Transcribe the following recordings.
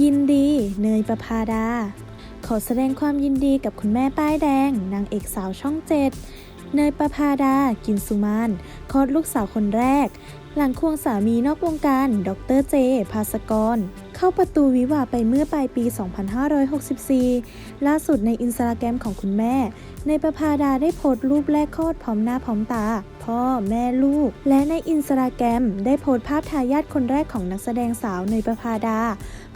ยินดี เนยประพาดา ขอแสดงความยินดีกับคุณแม่ป้ายแดง นางเอกสาวช่องเจ็ดเนยประพาดา กินสุมานคลอดลูกสาวคนแรก หลังควงสามีนอกวงการ ดรเจ ภาสกร เข้าประตูวิวาไปเมื่อปลายปี 2564 ล่าสุดในอินสตาแกรมของคุณแม่ ในประพาดาได้โพสต์รูปแรกคลอดพร้อมหน้าพร้อมตา พ่อแม่ลูก และในอินสตาแกรมได้โพสต์ภาพทายาทคนแรกของนักแสดงสาวในประพาดา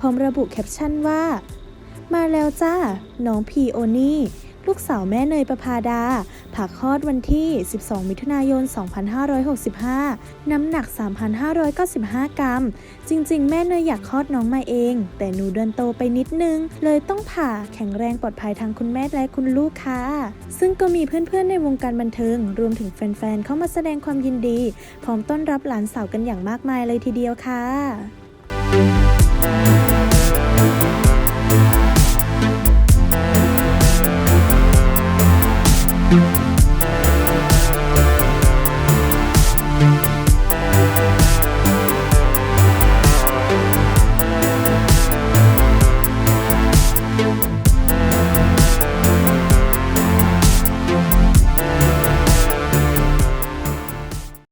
พร้อมระบุแคปชั่นว่า มาแล้วจ้า น้องพีโอนี่ ลูกสาวแม่เนยประพาดาผ่าคลอดวันที่ 12 มิถุนายน 2565 น้ำหนัก 3,595 กรัม จริง ๆ แม่เนยอยากคลอดน้องมาเอง แต่หนูเดินโตไปนิดนึง เลยต้องผ่าแข็งแรงปลอดภัยทั้งคุณแม่และคุณลูกค่ะ ซึ่งก็มีเพื่อนๆในวงการบันเทิง รวมถึงแฟนๆ เข้ามาแสดงความยินดี พร้อมต้อนรับหลานสาวกันอย่างมากมายเลยทีเดียวค่ะ